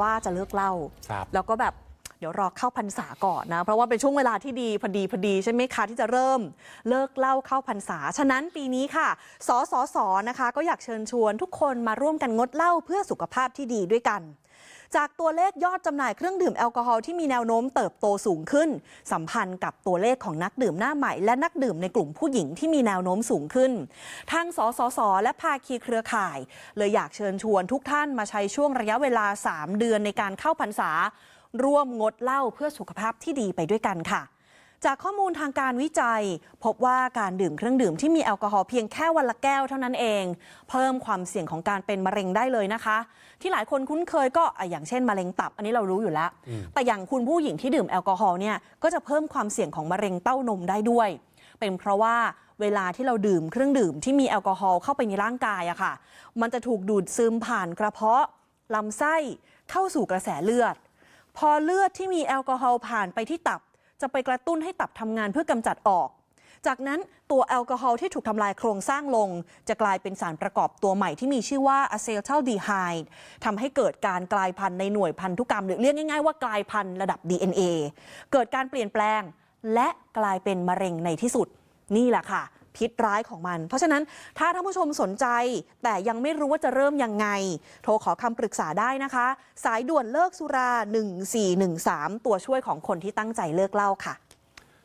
ว่าจะเลิกเหล้าครับแล้วก็แบบเดี๋ยวรอเข้าพรรษาก่อนนะ เพราะว่าเป็นช่วงเวลาที่ดีพอดีพอดีใช่ไหมคะที่จะเริ่มเลิกเหล้าเข้าพรรษา ฉะนั้นปีนี้ค่ะ สสสนะคะ ก็อยากเชิญชวนทุกคนมาร่วมกันงดเหล้าเพื่อสุขภาพที่ดีด้วยกัน จากตัวเลขยอดจำหน่ายเครื่องดื่มแอลกอฮอล์ที่มีแนวโน้มเติบโตสูงขึ้น สัมพันธ์กับตัวเลขของนักดื่มหน้าใหม่ และนักดื่มในกลุ่มผู้หญิงที่มีแนวโน้มสูงขึ้น ทางสสส และภาคีเครือข่าย เลยอยากเชิญชวนทุกท่านมาใช้ช่วงระยะเวลา 3 เดือนในการเข้าพรรษา ร่วมงดเหล้าเพื่อสุขภาพที่ดีไปด้วยกันค่ะ จากข้อมูลทางการวิจัย พบว่าการดื่มเครื่องดื่มที่มีแอลกอฮอล์เพียงแค่วันละแก้วเท่านั้นเอง เพิ่มความเสี่ยงของการเป็นมะเร็งได้เลยนะคะ ที่หลายคนคุ้นเคยก็อะอย่างเช่นมะเร็งตับ อันนี้เรารู้อยู่แล้ว แต่อย่างคุณผู้หญิงที่ดื่มแอลกอฮอล์เนี่ยก็จะเพิ่มความเสี่ยงของมะเร็งเต้านมได้ด้วย เป็นเพราะว่าเวลาที่เราดื่มเครื่องดื่มที่มีแอลกอฮอล์เข้าไปในร่างกายอะค่ะ มันจะถูกดูดซึมผ่านกระเพาะลำไส้เข้าสู่กระแสเลือด พอเลือดที่มีแอลกอฮอล์ผ่านไปที่ตับ จะไปกระตุ้นให้ตับทำงานเพื่อกำจัดออก จากนั้นตัวแอลกอฮอล์ที่ถูกทำลายโครงสร้างลง จะกลายเป็นสารประกอบตัวใหม่ที่มีชื่อว่าอะเซทัลดีไฮด์ทำให้เกิดการกลายพันธุ์ในหน่วยพันธุกรรม หรือเรียกง่ายๆว่ากลายพันธุ์ระดับ DNA เกิดการเปลี่ยนแปลง และกลายเป็นมะเร็งในที่สุด นี่แหละค่ะ พิษร้ายของมัน เพราะฉะนั้นถ้าท่านผู้ชมสนใจ แต่ยังไม่รู้ว่าจะเริ่มยังไง โทรขอคำปรึกษาได้นะคะ สายด่วนเลิกสุรา 1413 ตัวช่วยของคนที่ตั้งใจเลิกเหล้าค่ะ